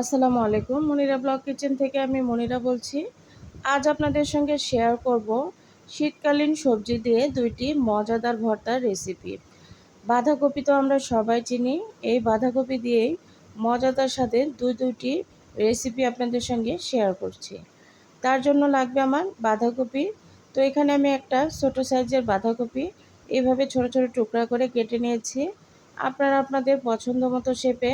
আসসালামু আলাইকুম। Monira blog kitchen থেকে আমি মনিরা বলছি। আজ আপনাদের সঙ্গে শেয়ার করব শীতকালীন সবজি দিয়ে দুইটি মজাদার ভর্তার রেসিপি বাঁধাকপি তো আমরা সবাই চিনি। এই বাঁধাকপি দিয়েই মজাদার সাথে দুই দুইটি রেসিপি আপনাদের সঙ্গে শেয়ার করছি। তার জন্য লাগবে আমার বাঁধাকপি। তো এখানে আমি একটা ছোটো সাইজের বাঁধাকপি এইভাবে ছোট ছোট টুকরা করে কেটে নিয়েছি। আপনারা আপনাদের পছন্দ মতো শেপে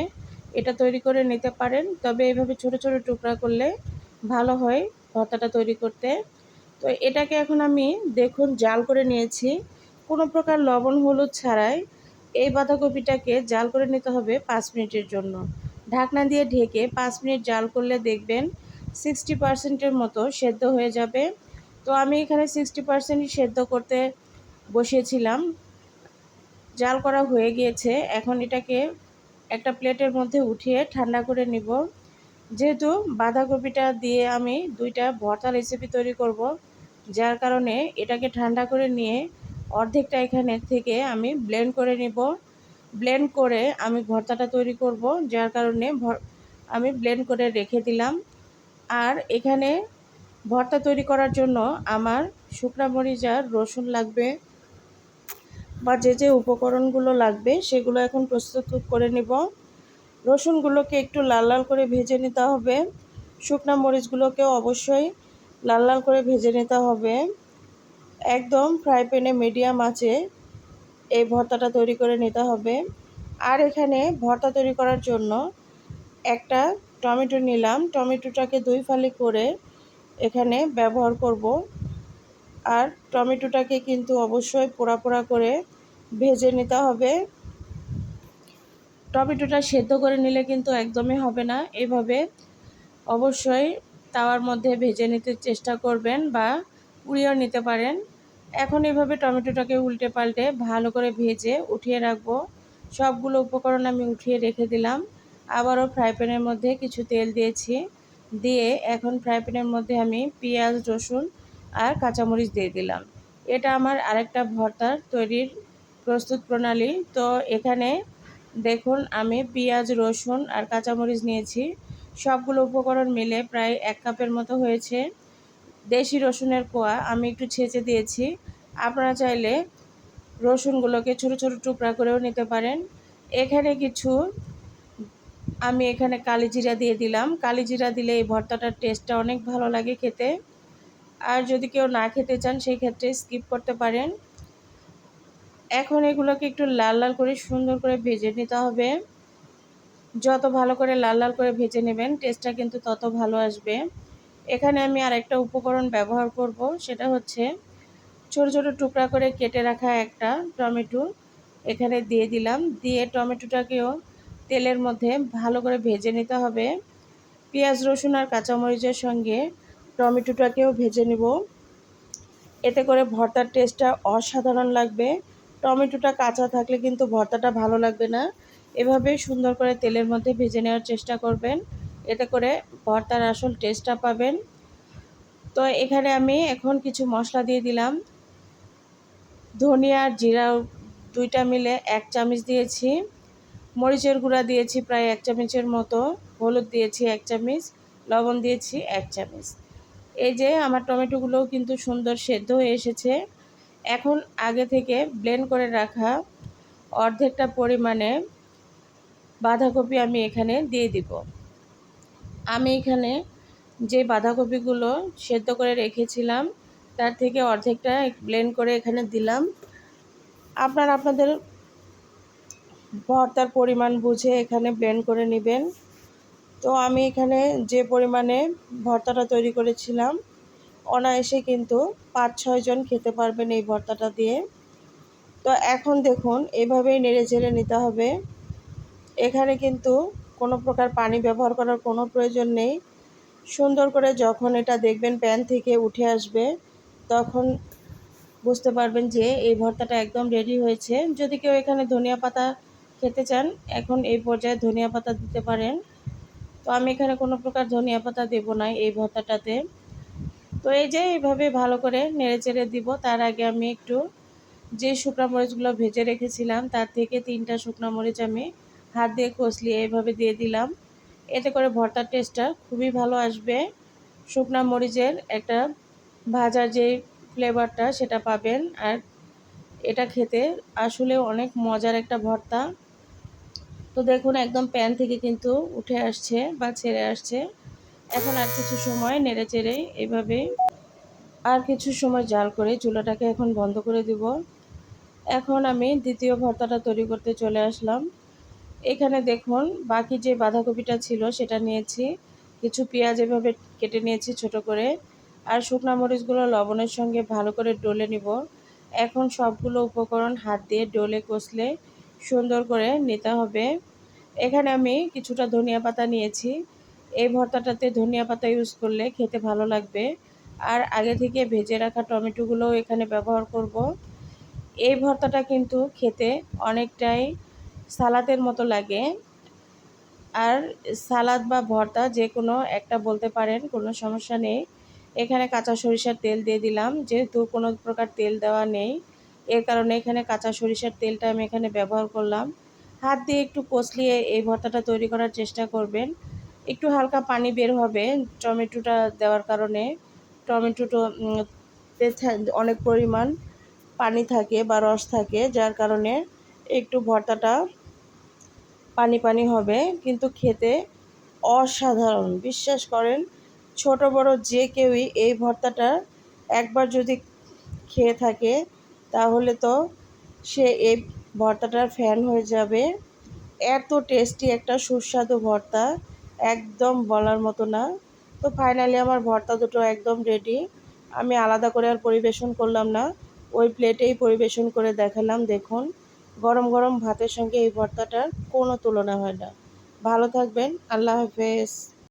এটা তৈরি করে নিতে পারেন। তবে এভাবে ছোট ছোট টুকরা করলে ভালো হয় ভর্তাটা তৈরি করতে। তো এটাকে এখন আমি দেখুন জাল করে নিয়েছি। কোনো প্রকার লবণ, হলুদ ছাড়াই এই বাঁধাকপিটাকে জাল করে নিতে হবে পাঁচ মিনিটের জন্য। ঢাকনা দিয়ে ঢেকে পাঁচ মিনিট জাল করলে দেখবেন সিক্সটি পার্সেন্টের মতো সেদ্ধ হয়ে যাবে। তো আমি এখানে সিক্সটি পার্সেন্ট সেদ্ধ করতে বসিয়েছিলাম। জাল করা হয়ে গিয়েছে। এখন এটাকে একটা প্লেটের মধ্যে উঠিয়ে ঠান্ডা করে নিব। যেহেতু বাঁধাকপিটা দিয়ে আমি দুইটা ভর্তা রেসিপি তৈরি করব, যার কারণে এটাকে ঠান্ডা করে নিয়ে অর্ধেকটা এখানে থেকে আমি ব্লেন্ড করে নিব। ব্লেন্ড করে আমি ভর্তাটা তৈরি করব, যার কারণে আমি ব্লেন্ড করে রেখে দিলাম। আর এখানে ভর্তা তৈরি করার জন্য আমার শুকনা মরিচ আর রসুন লাগবে। বা যে যে উপকরণগুলো লাগবে সেগুলো এখন প্রস্তুত করে নিব। রসুনগুলোকে একটু লাল লাল করে ভেজে নিতে হবে। শুকনো মরিচগুলোকেও অবশ্যই লাল লাল করে ভেজে নিতে হবে। একদম ফ্রাই প্যানে মিডিয়াম আঁচে এই ভর্তাটা তৈরি করে নিতে হবে। আর এখানে ভর্তা তৈরি করার জন্য একটা টমেটো নিলাম। টমেটোটাকে দুই ফালি করে এখানে ব্যবহার করব। আর টমেটোটাকে কিন্তু অবশ্যই পোড়া পোড়া করে ভেজে নিতে হবে। টমেটোটা সেদ্ধ করে নিলে কিন্তু একদমই হবে না। এভাবে অবশ্যই তাওয়ার মধ্যে ভেজে নিতে চেষ্টা করবেন বা উড়িয়েও নিতে পারেন। এখন এভাবে টমেটোটাকে উল্টে পাল্টে ভালো করে ভেজে উঠিয়ে রাখব। সবগুলো উপকরণ আমি উঠিয়ে রেখে দিলাম। আবারও ফ্রাই প্যানের মধ্যে কিছু তেল দিয়েছি। দিয়ে এখন ফ্রাই প্যানের মধ্যে আমি পেঁয়াজ, রসুন আর কাঁচামরিচ দিয়ে দিলাম। এটা আমার আরেকটা ভর্তার তৈরির প্রস্তুত প্রণালী। তো এখানে দেখুন, আমি পেঁয়াজ, রসুন আর কাঁচামরিচ নিয়েছি। সবগুলো উপকরণ মিলে প্রায় এক কাপের মতো হয়েছে। দেশি রসুনের কোয়া আমি একটু ছেঁচে দিয়েছি। আপনারা চাইলে রসুনগুলোকে ছোট ছোট টুকরা করেও নিতে পারেন। এখানে কিছু আমি এখানে কালি জিরা দিয়ে দিলাম। কালি জিরা দিলে এই ভর্তাটার টেস্টটা অনেক ভালো লাগে খেতে। আর যদি কেউ না খেতে চান, সেই ক্ষেত্রে স্কিপ করতে পারেন। এখন এগুলোকে একটু লাল লাল করে সুন্দর করে ভেজে নিতে হবে। যত ভালো করে লাল লাল করে ভেজে নেবেন টেস্টটা কিন্তু তত ভালো আসবে। এখানে আমি আরেকটা উপকরণ ব্যবহার করব, সেটা হচ্ছে ছোট ছোট টুকরা করে কেটে রাখা একটা টমেটো। এখানে দিয়ে দিলাম, দিয়ে টমেটোটাকেও তেলের মধ্যে ভালো করে ভেজে নিতে হবে। পেঁয়াজ, রসুন আর কাঁচামরিচের সঙ্গে টমেটোটাকেও ভেজে নেব। এতে করে ভর্তার টেস্টটা অসাধারণ লাগবে। টমেটোটা কাঁচা থাকলে কিন্তু ভর্তাটা ভালো লাগবে না। এভাবে সুন্দর করে তেলের মধ্যে ভেজে নেওয়ার চেষ্টা করবেন। এতে করে ভর্তার আসল টেস্টটা পাবেন। তো এখানে আমি এখন কিছু মশলা দিয়ে দিলাম। ধনিয়া আর জিরা দুইটা মিলে এক চামচ দিয়েছি। মরিচের গুঁড়া দিয়েছি প্রায় এক চামচের মতো। হলুদ দিয়েছি এক চামচ। লবণ দিয়েছি এক চামচ। এই যে আমার টমেটোগুলোও কিন্তু সুন্দর সেদ্ধ হয়ে এসেছে। এখন আগে থেকে ব্লেন্ড করে রাখা অর্ধেকটা পরিমাণে বাঁধাকপি আমি এখানে দিয়ে দিব। আমি এখানে যে বাঁধাকপিগুলো সেদ্ধ করে রেখেছিলাম, তার থেকে অর্ধেকটা ব্লেন্ড করে এখানে দিলাম। আপনার আপনাদের ভর্তার পরিমাণ বুঝে এখানে ব্লেন্ড করে নেবেন। তো আমি এখানে যে পরিমাণে ভর্তাটা তৈরি করেছিলাম, অনায়াসে কিন্তু পাঁচ ছয়জন খেতে পারবেন এই ভর্তাটা দিয়ে। তো এখন দেখুন, এভাবেই নেড়ে চেড়ে নিতে হবে। এখানে কিন্তু কোনো প্রকার পানি ব্যবহার করার কোনো প্রয়োজন নেই। সুন্দর করে যখন এটা দেখবেন প্যান থেকে উঠে আসবে, তখন বুঝতে পারবেন যে এই ভর্তাটা একদম রেডি হয়েছে। যদি কেউ এখানে ধনিয়া পাতা খেতে চান, এখন এই পর্যায়ে ধনিয়া পাতা দিতে পারেন। আমি এখানে কোনো প্রকার ধনিয়া পাতা দেবো না এই ভর্তাটাতে। তো এই যে এইভাবে ভালো করে নেড়ে চেড়ে দিব, তার আগে আমি একটু যে শুকনো মরিচগুলো ভেজে রেখেছিলাম, তার থেকে তিনটা শুকনো মরিচ আমি হাত দিয়ে কষলিয়ে এইভাবে দিয়ে দিলাম। এতে করে ভর্তার টেস্টটা খুবই ভালো আসবে। শুকনা মরিচের একটা ভাজার যে ফ্লেভারটা, সেটা পাবেন। আর এটা খেতে আসলে অনেক মজার একটা ভর্তা। তো দেখুন, একদম প্যান থেকে কিন্তু উঠে আসছে বা ছেড়ে আসছে। এখন আর কিছু সময় নেড়ে চেড়ে এভাবে আর কিছু সময় জাল করে চুলাটাকে এখন বন্ধ করে দিব। এখন আমি দ্বিতীয় ভর্তাটা তৈরি করতে চলে আসলাম। এখানে দেখুন, বাকি যে বাঁধাকপিটা ছিল সেটা নিয়েছি। কিছু পেঁয়াজ এভাবে কেটে নিয়েছি ছোট করে। আর শুকনা মরিচগুলো লবণের সঙ্গে ভালো করে ডলে নিব। এখন সবগুলো উপকরণ হাত দিয়ে ডলে, কষলে সুন্দর করে নিতে হবে। এখানে আমি কিছুটা ধনিয়া পাতা নিয়েছি। এই ভর্তাটাতে ধনিয়া পাতা ইউজ করলে খেতে ভালো লাগবে। আর আগে থেকে ভেজে রাখা টমেটোগুলোও এখানে ব্যবহার করব। এই ভর্তাটা কিন্তু খেতে অনেকটাই সালাদের মতো লাগে। আর সালাদ বা ভর্তা যে কোনো একটা বলতে পারেন, কোনো সমস্যা নেই। এখানে কাঁচা সরিষার তেল দিয়ে দিলাম। যেহেতু কোনো প্রকার তেল দেওয়া নেই এর কারণে এখানে কাঁচা সরিষার তেলটা আমি এখানে ব্যবহার করলাম। হাত দিয়ে একটু কষলিয়ে এই ভর্তাটা তৈরি করার চেষ্টা করবেন। একটু হালকা পানি বের হবে টমেটোটা দেওয়ার কারণে। টমেটোটো অনেক পরিমাণ পানি থাকে বা রস থাকে, যার কারণে একটু ভর্তাটা পানি পানি হবে। কিন্তু খেতে অসাধারণ। বিশ্বাস করেন, ছোট বড় যে কেউই এই ভর্তাটা একবার যদি খেয়ে থাকে তাহলে তো সে এই ভর্তাটার ফ্যান হয়ে যাবে। এত টেস্টি একটা সুস্বাদু ভর্তা, একদম বলার মতো না। তো ফাইনালি আমার ভর্তা দুটো একদম রেডি আমি আলাদা করে আর পরিবেশন করলাম না। ওই প্লেটেই পরিবেশন করে দেখালাম, দেখুন। গরম গরম ভাতের সঙ্গে এই ভর্তাটার কোনো তুলনা হয় না। ভালো থাকবেন, আল্লাহ হাফেজ।